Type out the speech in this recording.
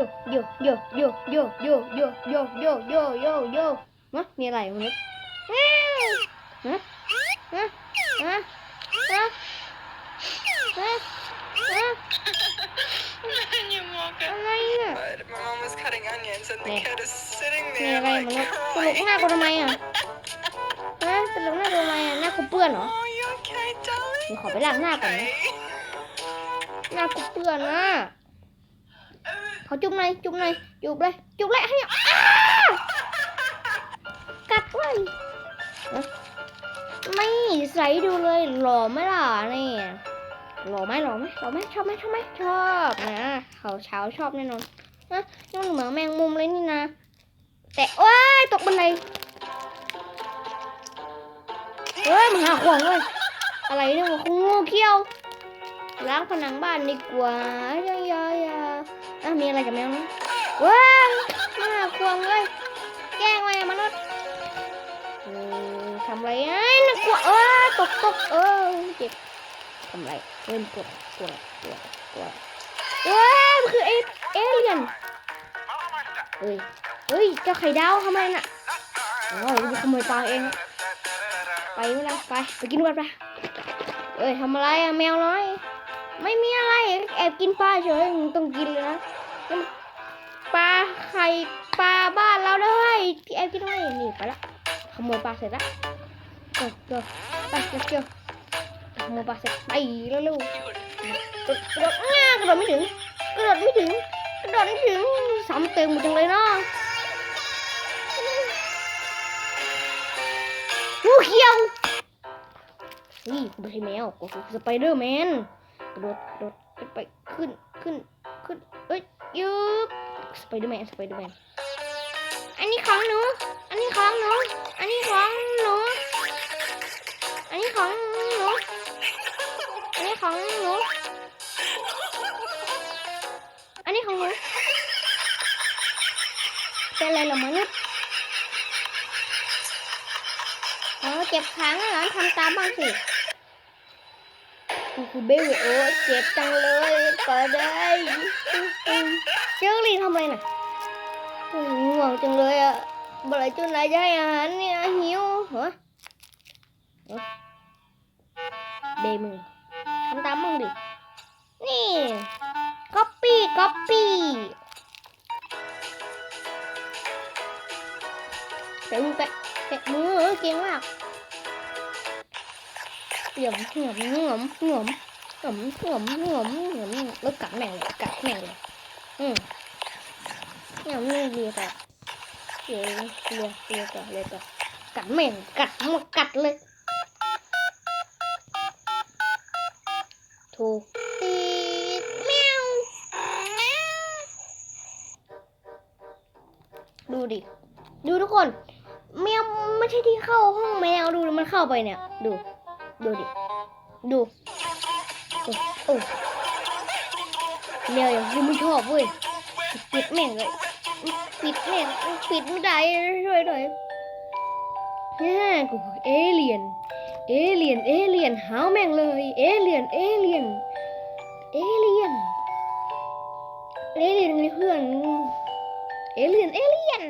โยโยโยโยโยโยโยโยโยโยโยมะมีอะไรวันนี้ฮะฮะฮะฮะฮะฮะ you mock อะ it. ไรอะ But my mom was cutting onions and the Yeah. kid is sitting มี there อะไร like มันตลก crying. หน้ากูทำไมอะฮะตลกหน้ากูทำไมอะหน้ากูเปื้อนเหรอ Oh, you okay, darling? เดี๋ยวขอไปล้างหน้าก่อนนะ Hey. หน้ากูเปื้อนนะ ขอจุ๊บหน่อยจุ๊บหน่อยจุ๊บเลยจุ๊บเลยให้กัดเลยไม่ใส่ดูเลยหล่อไหมล่ะนี่หล่อไหมหล่อไหมหล่อไหมชอบไหมชอบไหมชอบนะเขาเช้าชอบแน่นอนนะนี่มันเหมือนแมงมุมเลยนี่นะ แต่ว้ายตกบันไดเฮ้ยมันหาขวางเลยอะไรเนี่ยมันคงงูเขี้ยวล้างผนังบ้านดีกว่ายอะ ๆอะมีอะไรกับแมวไหมว้าวมาควงเลย แกล้งไว้มนุษย์ทำอะไรไอ้น่ากลัวเออตกตกเออเจ็บทำอะไรเริ่มกดกดกดกดเอ้ยมันคือเอเอเลียนเอ้ยเฮ้ยเจ้าไข่ดาวทำไมน่ะอ๋อเราขโมยปลาเองไปไม่ได้ไปไปกินกันไปเอ้ยทำอะไรอะแมวน้อย ไม่มีอะไรแอบกินปลาเฉยต้องกินเลยนะ ปลาไข่ปลาบ้านเราด้วยที่แอบกินไว้นี่ไปละขโมยปลาเสร็จละเออเออไปเร็วขโมยปลาเสร็จไปเร็วๆกระโดดง่ากระโดดไม่ถึงกระโดดไม่ถึงกระโดดไม่ถึงซ้ำเติมหมดจังเลยเนาะงูเขียวนี่กูไม่ใช่แมวกูคือสไปเดอร์แมนกระโดดกระโดดไปขึ้นขึ้นขึ้นเอ้ย ยืบสไปเดอร์แมนสไปเดอร์แมนอันนี้ของหนู อันนี้ของหนู อันนี้ของหนู อันนี้ของหนู อันนี้ของหนู อันนี้ของหนู เป็นอะไรเหรอมนุษย์เออเจ็บขาเหรอทำตามบ้างสิ cô bé mẹ ơi chẹp tăng lên vào đây trước đi không mày nè. Ngon chân lưỡi à bà lại chỗ này dây à anh à, hiếu, hả? Đề mình anh tắm không đi. Nè. Copy copy. Đừng cái cái mưa kia quá à. เมื่อไหรจุนไหนจะให้อาหารเนี่ยหิวเหรอเอ้าเบมึงทำตามมึงดินี่ก๊อปปี้ก๊อปปี้แต่มึงแปะแปะมือเก่งมเหงียมเหงียมเหงียมเหงียมเหงียมเหงียมเหงียมเหงียมแล้วกัดแม่งเลยกัดแม่งเลยอืมเหงียมนี่ดีแต่เดี๋ยเลียเลียก่อเลียก่อกัดแม่งกัดมดกัดเลยถูกตีแมวดูดิ ดูทุกคนแมวไม่ใช่ที่เข้าห้องแมวดูมันเข้าไปเนี่ย ดู ดูดิ ดูโอ้โอ้แมวอย่างที่ไม่ชอบเว้ย ปิดแม่งเลย ปิดแม่งปิดไม่ได้ช่วยหน่อยแฮ่กูเอเลียน เอเลียน เอเลียนหาวแม่งเลย เอเลียน เอเลียน เอเลียน เอเลียนมีเพื่อน เอเลียน เอเลียน